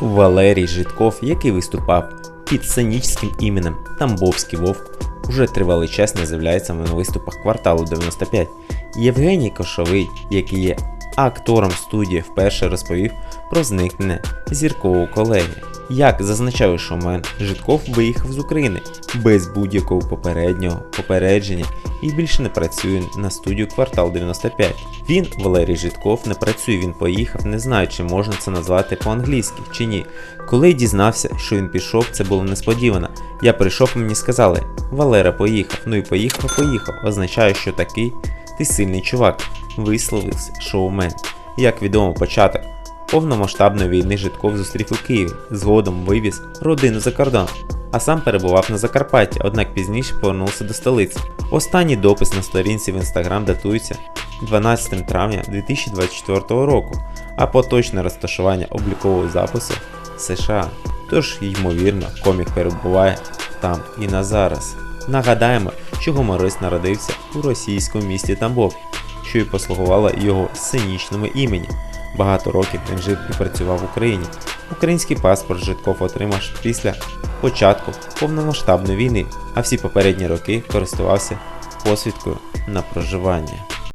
Валерій Житков, який виступав під сценічним іменем Тамбовський Вовк, уже тривалий час не з'являється на виступах кварталу 95. Євгеній Кошовий, який є актором студії, вперше розповів про зникнення зіркового колеги. Як зазначав шоумен, Житков виїхав з України без будь-якого попереднього попередження і більше не працює на студію квартал 95. Він, Валерій Житков, не працює, він поїхав, не знаю, чи можна це назвати по-англійськи чи ні. Коли дізнався, що він пішов, це було несподівано. Я прийшов мені сказали: Валера поїхав. Ну і поїхав, поїхав. Означає, що такий ти сильний чувак, висловився шоумен. Як відомо, початок повномасштабної війни Житков зустрів у Києві, згодом вивіз родину за кордон, а сам перебував на Закарпатті, однак пізніше повернувся до столиці. Останній допис на сторінці в інстаграм датується 12 травня 2024 року, а поточне розташування облікового запису США. Тож, ймовірно, комік перебуває там і на зараз. Нагадаємо, що гуморист народився у російському місті Тамбов, що й послугувало його сценічному імені. Багато років він жив і працював в Україні. Український паспорт Житков отримав після початку повномасштабної війни, а всі попередні роки користувався посвідкою на проживання.